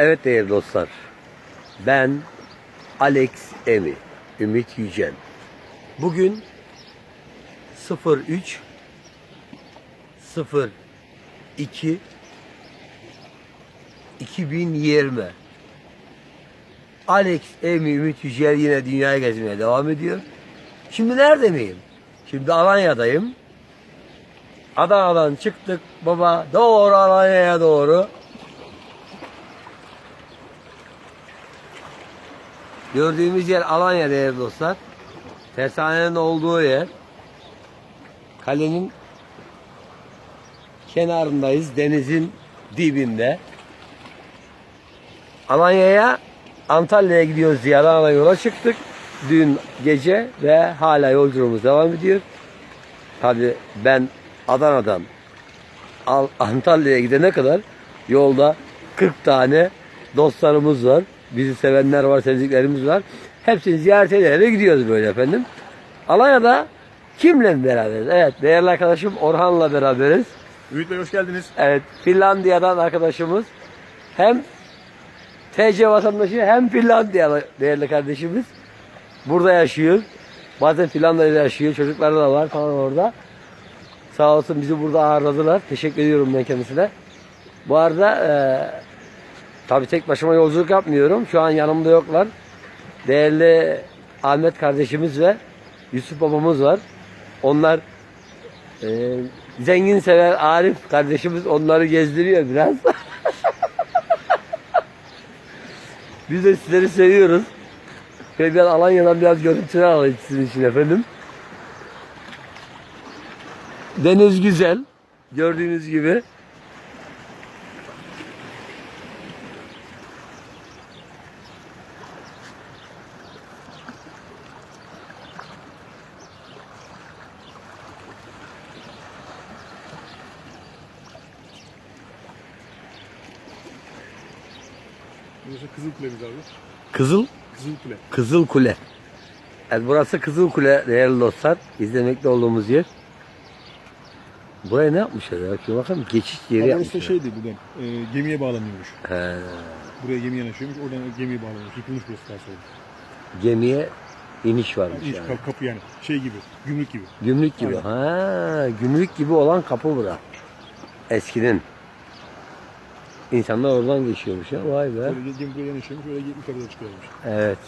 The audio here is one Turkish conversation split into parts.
Evet değerli dostlar. Ben Alex Emi. Ümit Yücel. Bugün 03 02 2020 Alex Emi Ümit Yücel yine dünyaya gezmeye devam ediyor. Şimdi nerede miyim? Şimdi Alanya'dayım. Adana'dan çıktık baba doğru Alanya'ya doğru. Gördüğümüz yer Alanya değerli dostlar. Tersanenin olduğu yer. Kalenin kenarındayız. Denizin dibinde. Alanya'ya Antalya'ya gidiyoruz diye Adana'dan yola çıktık. Dün gece ve hala yolculuğumuz devam ediyor. Tabi ben Adana'dan Al- Antalya'ya gidene kadar yolda 40 tane dostlarımız var. Bizi sevenler var, sevdiklerimiz var. Hepsini ziyaret ederek gidiyoruz böyle efendim. Alanya'da kimle beraberiz? Evet değerli arkadaşım Orhan'la beraberiz. Ümit Bey hoş geldiniz. Evet Finlandiya'dan arkadaşımız. Hem TC vatandaşı hem Finlandiyalı değerli kardeşimiz. Burada yaşıyor. Bazen Finlandiya'da yaşıyor. Çocukları da var falan orada. Sağ olsun bizi burada ağırladılar. Teşekkür ediyorum ben kendisine. Bu arada e, tabii tek başıma yolculuk yapmıyorum. Şu an yanımda yoklar. Değerli Ahmet kardeşimiz ve Yusuf babamız var. Onlar e, zengin sever Arif kardeşimiz onları gezdiriyor biraz. Biz de sizleri seviyoruz. Ve ben Alanya'dan biraz görüntüler alayım sizin için efendim. Deniz güzel. Gördüğünüz gibi. Burası Kızıl Kule'miz abi. Kızıl Kızıl Kule. Kızıl Kule. Evet, burası Kızıl Kule değerli dostlar. İzlemekte olduğumuz yer. Buraya ne yapmışlar ya? Şuna bakalım geçiş yeri da yapmışlar. şeydi buradan. E, gemiye bağlanıyormuş. He, Buraya gemi yanaşıyormuş. Oradan gemiye bağlanıyormuş. Yıkılmış burası daha sonra. gemiye iniş varmış İç yani. kapı, kapı yani. Şey gibi. Gümrük gibi. Gümrük gibi. Aynen. Ha, gümrük gibi olan kapı bura. Eskinin. İnsanlar oradan geçiyormuş ya. Vay be. Böyle gemi buraya yanaşıyormuş. Öyle yukarıda çıkıyormuş. Evet.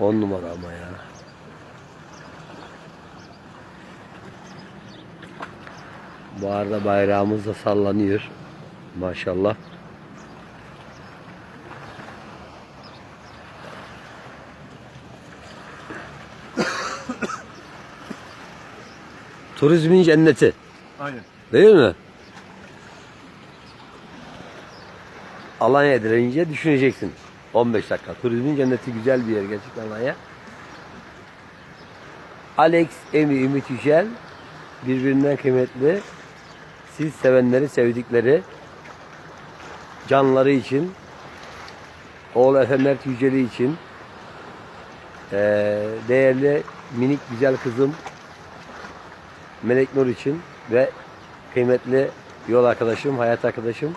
On numara ama ya. Bu arada bayrağımız da sallanıyor. Maşallah. Turizmin cenneti. Aynen. Değil mi? Alanya denince düşüneceksin. 15 dakika. Turizmin cenneti güzel bir yer gerçekten Alanya. Alex, Emi, Ümit Yücel birbirinden kıymetli. Siz sevenleri, sevdikleri canları için oğul Efemer Yüceli için değerli minik güzel kızım Melek Nur için ve kıymetli yol arkadaşım, hayat arkadaşım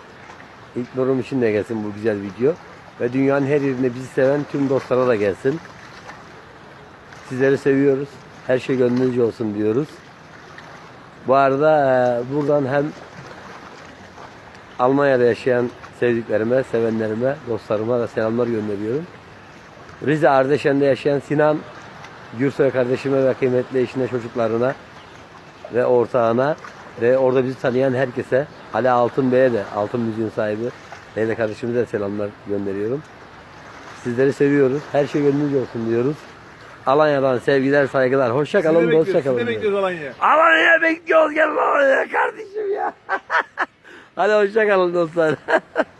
İlk Nur'um için de gelsin bu güzel video. Ve dünyanın her yerinde bizi seven tüm dostlara da gelsin. Sizleri seviyoruz. Her şey gönlünüzce olsun diyoruz. Bu arada e, buradan hem Almanya'da yaşayan sevdiklerime, sevenlerime, dostlarıma da selamlar gönderiyorum. Rize Ardeşen'de yaşayan Sinan Gürsoy kardeşime ve kıymetli eşine, çocuklarına ve ortağına ve orada bizi tanıyan herkese Ali Altın Bey'e de Altın Müziğin sahibi Leyla kardeşimize de selamlar gönderiyorum. Sizleri seviyoruz. Her şey gönlünüzce olsun diyoruz. Alanya'dan sevgiler, saygılar. Hoşça Sizi kalın, hoşça Sizi kalın. de bekliyoruz Alanya'ya. Alanya'ya bekliyoruz. Gel Alanya'ya kardeşim ya. Hadi hoşça kalın dostlar.